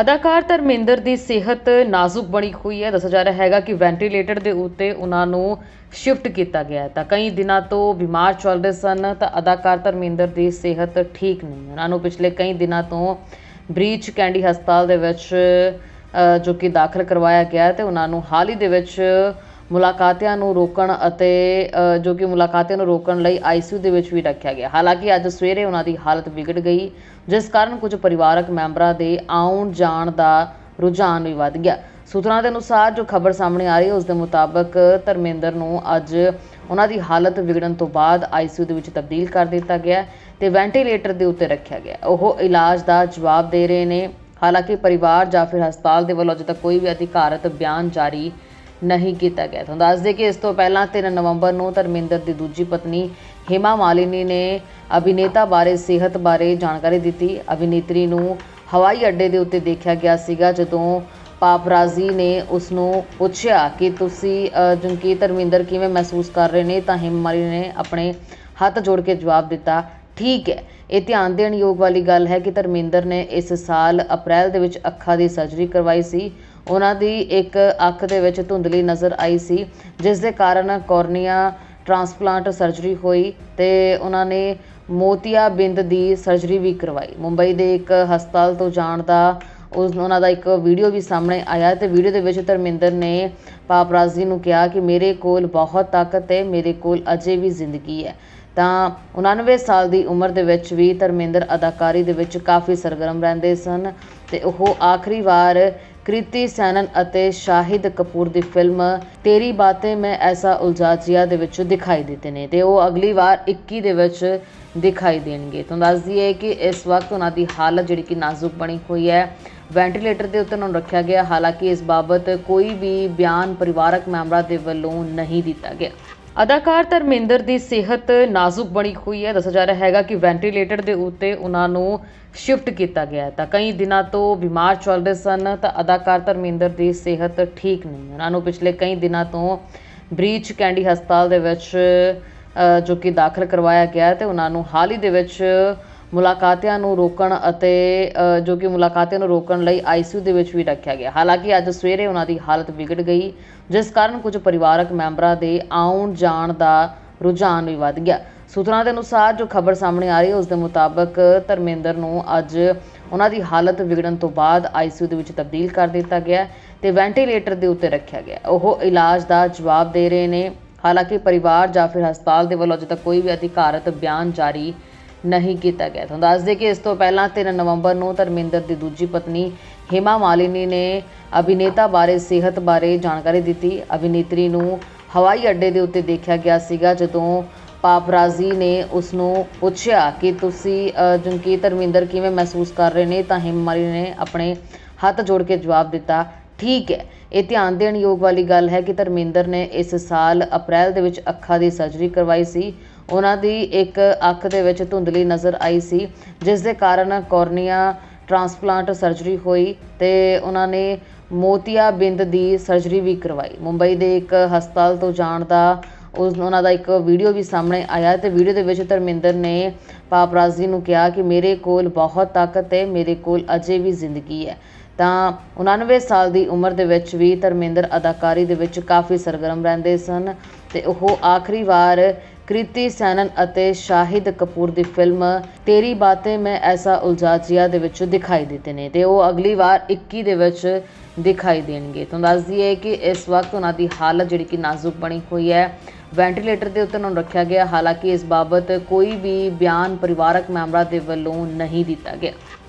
ਅਦਾਕਾਰ ਧਰਮਿੰਦਰ ਦੀ ਸਿਹਤ ਨਾਜ਼ੁਕ ਬਣੀ ਹੋਈ ਹੈ। ਦੱਸਿਆ ਜਾ ਰਿਹਾ ਹੈਗਾ ਕਿ ਵੈਂਟੀਲੇਟਰ ਦੇ ਉੱਤੇ ਉਹਨਾਂ ਨੂੰ ਸ਼ਿਫਟ ਕੀਤਾ ਗਿਆ ਹੈ। ਤਾਂ ਕਈ ਦਿਨਾਂ ਤੋਂ ਬਿਮਾਰ ਚੱਲ ਰਹੇ ਸਨ, ਤਾਂ ਅਦਾਕਾਰ ਧਰਮਿੰਦਰ ਦੀ ਸਿਹਤ ਠੀਕ ਨਹੀਂ ਉਹਨਾਂ ਨੂੰ ਪਿਛਲੇ ਕਈ ਦਿਨਾਂ ਤੋਂ ਬ੍ਰੀਚ ਕੈਂਡੀ ਹਸਪਤਾਲ ਦੇ ਵਿੱਚ ਜੋ ਕਿ ਦਾਖਲ ਕਰਵਾਇਆ ਗਿਆ ਹੈ ਤੇ ਉਹਨਾਂ ਨੂੰ ਹਾਲ ਹੀ ਦੇ ਵਿੱਚ ਮੁਲਾਕਾਤਿਆਂ ਨੂੰ ਰੋਕਣ ਅਤੇ ਜੋ ਕਿ ਮੁਲਾਕਾਤਿਆਂ ਨੂੰ ਰੋਕਣ ਲਈ ਆਈਸੀਯੂ ਦੇ ਵਿੱਚ ਵੀ ਰੱਖਿਆ ਗਿਆ। ਹਾਲਾਂਕਿ ਅੱਜ ਸਵੇਰੇ ਉਹਨਾਂ ਦੀ ਹਾਲਤ ਵਿਗੜ ਗਈ, ਜਿਸ ਕਾਰਨ ਕੁਝ ਪਰਿਵਾਰਕ ਮੈਂਬਰਾਂ ਦੇ ਆਉਣ ਜਾਣ ਦਾ ਰੁਝਾਨ ਵੀ ਵੱਧ ਗਿਆ। ਸੂਤਰਾਂ ਦੇ ਅਨੁਸਾਰ ਜੋ ਖਬਰ ਸਾਹਮਣੇ ਆ ਰਹੀ ਹੈ, ਉਸ ਦੇ ਮੁਤਾਬਕ ਧਰਮਿੰਦਰ ਨੂੰ ਅੱਜ ਉਹਨਾਂ ਦੀ ਹਾਲਤ ਵਿਗੜਨ ਤੋਂ ਬਾਅਦ ਆਈਸੀਯੂ ਦੇ ਵਿੱਚ ਤਬਦੀਲ ਕਰ ਦਿੱਤਾ ਗਿਆ ਹੈ ਤੇ ਵੈਂਟੀਲੇਟਰ ਦੇ ਉੱਤੇ ਰੱਖਿਆ ਗਿਆ। ਉਹ ਇਲਾਜ ਦਾ ਜਵਾਬ ਦੇ ਰਹੇ ਨੇ। ਹਾਲਾਂਕਿ ਪਰਿਵਾਰ ਜਾਂ ਫਿਰ ਹਸਪਤਾਲ ਦੇ ਵੱਲੋਂ ਅਜੇ ਤੱਕ ਕੋਈ ਵੀ ਅਧਿਕਾਰਤ ਬਿਆਨ ਜਾਰੀ ਨਹੀਂ ਕੀਤਾ ਗਿਆ। ਤੁਹਾਨੂੰ ਦੱਸ ਦੇ ਕਿ ਇਸ ਤੋਂ ਪਹਿਲਾਂ 3 ਨਵੰਬਰ ਨੂੰ ਧਰਮਿੰਦਰ ਦੀ ਦੂਜੀ ਪਤਨੀ ਹੇਮਾ ਮਾਲਿਨੀ ਨੇ ਅਭਿਨੇਤਾ ਬਾਰੇ ਸਿਹਤ ਬਾਰੇ ਜਾਣਕਾਰੀ ਦਿੱਤੀ। ਅਭਿਨੇਤਰੀ ਨੂੰ ਹਵਾਈ ਅੱਡੇ ਦੇ ਉੱਤੇ ਦੇਖਿਆ ਗਿਆ ਸੀਗਾ ਜਦੋਂ ਪਾਪਰਾਜ਼ੀ ਨੇ ਉਸ ਨੂੰ ਪੁੱਛਿਆ ਕਿ ਤੁਸੀਂ ਅ, ਧਰਮਿੰਦਰ ਕਿਵੇਂ ਮਹਿਸੂਸ ਕਰ ਰਹੇ ਨੇ ਤਾਂ ਹਿਮਾ ਮਾਲਿਨੀ ਨੇ ਆਪਣੇ ਹੱਥ ਜੋੜ ਕੇ ਜਵਾਬ ਦਿੱਤਾ ਠੀਕ ਹੈ। ਇਹ ਧਿਆਨ ਦੇਣ ਯੋਗ ਵਾਲੀ ਗੱਲ ਹੈ ਕਿ ਧਰਮਿੰਦਰ ਨੇ ਇਸ ਸਾਲ ਅਪ੍ਰੈਲ ਦੇ ਵਿੱਚ ਅੱਖਾਂ ਦੀ ਸਰਜਰੀ ਕਰਵਾਈ ਸੀ। ਉਹਨਾਂ ਦੀ ਇੱਕ ਅੱਖ ਦੇ ਵਿੱਚ ਧੁੰਦਲੀ ਨਜ਼ਰ ਆਈ ਸੀ, ਜਿਸ ਦੇ ਕਾਰਨ ਕੋਰਨੀਆ ਟ੍ਰਾਂਸਪਲਾਂਟ ਸਰਜਰੀ ਹੋਈ ਤੇ ਉਹਨਾਂ ਨੇ ਮੋਤੀਆ ਬਿੰਦ ਦੀ ਸਰਜਰੀ ਵੀ ਕਰਵਾਈ। ਮੁੰਬਈ ਦੇ ਇੱਕ ਹਸਪਤਾਲ ਤੋਂ ਜਾਣ ਦਾ ਉਸ ਉਹਨਾਂ ਦਾ ਇੱਕ ਵੀਡੀਓ ਵੀ ਸਾਹਮਣੇ ਆਇਆ ਤੇ ਵੀਡੀਓ ਦੇ ਵਿੱਚ ਧਰਮਿੰਦਰ ਨੇ ਪਾਪਰਾਜ਼ੀ ਨੂੰ ਕਿਹਾ ਕਿ ਮੇਰੇ ਕੋਲ ਬਹੁਤ ਤਾਕਤ ਹੈ, ਮੇਰੇ ਕੋਲ ਅਜੇ ਵੀ ਜ਼ਿੰਦਗੀ ਹੈ। ਤਾਂ 99 ਸਾਲ ਦੀ ਉਮਰ ਦੇ ਵਿੱਚ ਵੀ ਧਰਮਿੰਦਰ ਅਦਾਕਾਰੀ ਦੇ ਵਿੱਚ ਕਾਫੀ ਸਰਗਰਮ ਰਹਿੰਦੇ ਸਨ ਤੇ ਉਹ ਆਖਰੀ ਵਾਰ ਕ੍ਰਿਤੀ ਸੈਨਨ ਅਤੇ ਸ਼ਾਹਿਦ ਕਪੂਰ ਦੀ ਫਿਲਮ ਤੇਰੀ ਬਾਤੇ ਮੈਂ ਐਸਾ ਉਲਝਾਜੀਆ ਦੇ ਵਿੱਚ ਦਿਖਾਈ ਦਿੱਤੇ ਨੇ ਤੇ ਉਹ ਅਗਲੀ ਵਾਰ 21 ਦੇ ਵਿੱਚ ਦਿਖਾਈ ਦੇਣਗੇ। ਤੁਹਾਨੂੰ ਦੱਸ ਦਈਏ ਕਿ ਇਸ ਵਕਤ ਉਹਨਾਂ ਦੀ ਹਾਲਤ ਜਿਹੜੀ ਕਿ ਨਾਜ਼ੁਕ ਬਣੀ ਹੋਈ ਹੈ। ਵੈਂਟੀਲੇਟਰ ਦੇ ਉੱਤੇ ਉਹਨਾਂ ਨੂੰ ਰੱਖਿਆ ਗਿਆ, ਹਾਲਾਂਕਿ ਇਸ ਬਾਬਤ ਕੋਈ ਵੀ ਬਿਆਨ ਪਰਿਵਾਰਕ ਮੈਂਬਰਾਂ ਦੇ ਵੱਲੋਂ ਨਹੀਂ ਦਿੱਤਾ ਗਿਆ। ਅਦਾਕਾਰ ਧਰਮਿੰਦਰ ਦੀ ਸਿਹਤ ਨਾਜ਼ੁਕ ਬਣੀ ਹੋਈ ਹੈ। ਦੱਸਿਆ ਜਾ ਰਿਹਾ ਹੈਗਾ ਕਿ ਵੈਂਟੀਲੇਟਰ ਦੇ ਉੱਤੇ ਉਹਨਾਂ ਨੂੰ ਸ਼ਿਫਟ ਕੀਤਾ ਗਿਆ ਤਾਂ ਕਈ ਦਿਨਾਂ ਤੋਂ ਬਿਮਾਰ ਚੱਲ ਰਹੇ ਸਨ, ਤਾਂ ਅਦਾਕਾਰ ਧਰਮਿੰਦਰ ਦੀ ਸਿਹਤ ਠੀਕ ਨਹੀਂ ਉਹਨਾਂ ਨੂੰ ਪਿਛਲੇ ਕਈ ਦਿਨਾਂ ਤੋਂ ਬ੍ਰੀਚ ਕੈਂਡੀ ਹਸਪਤਾਲ ਦੇ ਵਿੱਚ ਜੋ ਕਿ ਦਾਖਲ ਕਰਵਾਇਆ ਗਿਆ ਹੈ ਤੇ ਉਹਨਾਂ ਨੂੰ ਹਾਲ ਹੀ ਦੇ ਵਿੱਚ ਮੁਲਾਕਾਤਿਆਂ ਨੂੰ ਰੋਕਣ ਅਤੇ ਜੋ ਕਿ ਮੁਲਾਕਾਤਿਆਂ ਨੂੰ ਰੋਕਣ ਲਈ ਆਈਸੀਯੂ ਦੇ ਵਿੱਚ ਵੀ ਰੱਖਿਆ ਗਿਆ। ਹਾਲਾਂਕਿ ਅੱਜ ਸਵੇਰੇ ਉਹਨਾਂ ਦੀ ਹਾਲਤ ਵਿਗੜ ਗਈ, ਜਿਸ ਕਾਰਨ ਕੁਝ ਪਰਿਵਾਰਕ ਮੈਂਬਰਾਂ ਦੇ ਆਉਣ ਜਾਣ ਦਾ ਰੁਝਾਨ ਵੀ ਵੱਧ ਗਿਆ। ਸੂਤਰਾਂ ਦੇ ਅਨੁਸਾਰ ਜੋ ਖਬਰ ਸਾਹਮਣੇ ਆ ਰਹੀ ਹੈ, ਉਸ ਦੇ ਮੁਤਾਬਕ ਧਰਮਿੰਦਰ ਨੂੰ ਅੱਜ ਉਹਨਾਂ ਦੀ ਹਾਲਤ ਵਿਗੜਨ ਤੋਂ ਬਾਅਦ ਆਈਸੀਯੂ ਦੇ ਵਿੱਚ ਤਬਦੀਲ ਕਰ ਦਿੱਤਾ ਗਿਆ ਹੈ ਤੇ ਵੈਂਟੀਲੇਟਰ ਦੇ ਉੱਤੇ ਰੱਖਿਆ ਗਿਆ ਉਹ ਇਲਾਜ ਦਾ ਜਵਾਬ ਦੇ ਰਹੇ ਨੇ। ਹਾਲਾਂਕਿ ਪਰਿਵਾਰ ਜਾਂ ਫਿਰ ਹਸਪਤਾਲ ਦੇ ਵੱਲੋਂ ਅਜੇ ਤੱਕ ਕੋਈ ਵੀ ਅਧਿਕਾਰਤ ਬਿਆਨ ਜਾਰੀ ਨਹੀਂ ਕੀਤਾ ਗਿਆ। ਤੁਹਾਨੂੰ ਦੱਸ ਦੇ ਕਿ ਇਸ ਤੋਂ ਪਹਿਲਾਂ 3 ਨਵੰਬਰ ਨੂੰ ਧਰਮਿੰਦਰ ਦੀ ਦੂਜੀ ਪਤਨੀ ਹਿਮਾ ਮਾਲਿਨੀ ਨੇ ਅਭਿਨੇਤਾ ਬਾਰੇ ਸਿਹਤ ਬਾਰੇ ਜਾਣਕਾਰੀ ਦਿੱਤੀ। ਅਭਿਨੇਤਰੀ ਨੂੰ ਹਵਾਈ ਅੱਡੇ ਦੇ ਉੱਤੇ ਦੇਖਿਆ ਗਿਆ ਸੀਗਾ ਜਦੋਂ ਪਾਪਰਾਜ਼ੀ ਨੇ ਉਸ ਨੂੰ ਪੁੱਛਿਆ ਕਿ ਤੁਸੀਂ ਅ, ਧਰਮਿੰਦਰ ਕਿਵੇਂ ਮਹਿਸੂਸ ਕਰ ਰਹੇ ਨੇ ਤਾਂ ਹਿਮਾ ਮਾਲਿਨੀ ਨੇ ਆਪਣੇ ਹੱਥ ਜੋੜ ਕੇ ਜਵਾਬ ਦਿੱਤਾ ਠੀਕ ਹੈ। ਇਹ ਧਿਆਨ ਦੇਣ ਯੋਗ ਵਾਲੀ ਗੱਲ ਹੈ ਕਿ ਧਰਮਿੰਦਰ ਨੇ ਇਸ ਸਾਲ ਅਪ੍ਰੈਲ ਦੇ ਵਿੱਚ ਅੱਖਾਂ ਦੀ ਸਰਜਰੀ ਕਰਵਾਈ ਸੀ। ਉਹਨਾਂ ਦੀ ਇੱਕ ਅੱਖ ਦੇ ਵਿੱਚ ਧੁੰਦਲੀ ਨਜ਼ਰ ਆਈ ਸੀ, ਜਿਸ ਦੇ ਕਾਰਨ ਕੋਰਨੀਆ ਟ੍ਰਾਂਸਪਲਾਂਟ ਸਰਜਰੀ ਹੋਈ ਤੇ ਉਹਨਾਂ ਨੇ ਮੋਤੀਆ ਬਿੰਦ ਦੀ ਸਰਜਰੀ ਵੀ ਕਰਵਾਈ। ਮੁੰਬਈ ਦੇ ਇੱਕ ਹਸਪਤਾਲ ਤੋਂ ਜਾਣ ਦਾ ਉਸ ਉਹਨਾਂ ਦਾ ਇੱਕ ਵੀਡੀਓ ਵੀ ਸਾਹਮਣੇ ਆਇਆ ਤੇ ਵੀਡੀਓ ਦੇ ਵਿੱਚ ਧਰਮਿੰਦਰ ਨੇ ਪਾਪਰਾਜ਼ੀ ਨੂੰ ਕਿਹਾ ਕਿ ਮੇਰੇ ਕੋਲ ਬਹੁਤ ਤਾਕਤ ਹੈ, ਮੇਰੇ ਕੋਲ ਅਜੇ ਵੀ ਜ਼ਿੰਦਗੀ ਹੈ। ਤਾਂ 99 ਸਾਲ ਦੀ ਉਮਰ ਦੇ ਵਿੱਚ ਵੀ ਧਰਮਿੰਦਰ ਅਦਾਕਾਰੀ ਦੇ ਵਿੱਚ ਕਾਫੀ ਸਰਗਰਮ ਰਹਿੰਦੇ ਸਨ ਤੇ ਉਹ ਆਖਰੀ ਵਾਰ ਕ੍ਰਿਤੀ ਸੈਨਨ ਅਤੇ ਸ਼ਾਹਿਦ ਕਪੂਰ ਦੀ ਫਿਲਮ ਤੇਰੀ ਬਾਤੇ ਮੈਂ ਐਸਾ ਉਲਝਾ ਜਿਆ ਦੇ ਵਿੱਚ ਦਿਖਾਈ ਦਿੱਤੇ ਨੇ ਤੇ ਉਹ ਅਗਲੀ ਵਾਰ 21 ਦੇ ਵਿੱਚ ਦਿਖਾਈ ਦੇਣਗੇ। ਤੁਹਾਨੂੰ ਦੱਸ ਦਈਏ ਕਿ ਇਸ ਵਕਤ ਉਹਨਾਂ ਦੀ ਹਾਲਤ ਜਿਹੜੀ ਕਿ ਨਾਜ਼ੁਕ ਬਣੀ ਹੋਈ ਹੈ। ਵੈਂਟੀਲੇਟਰ ਦੇ ਉੱਤੇ ਉਹਨਾਂ ਨੂੰ ਰੱਖਿਆ ਗਿਆ, ਹਾਲਾਂਕਿ ਇਸ ਬਾਬਤ ਕੋਈ ਵੀ ਬਿਆਨ ਪਰਿਵਾਰਕ ਮੈਂਬਰਾਂ ਦੇ ਵੱਲੋਂ ਨਹੀਂ ਦਿੱਤਾ ਗਿਆ।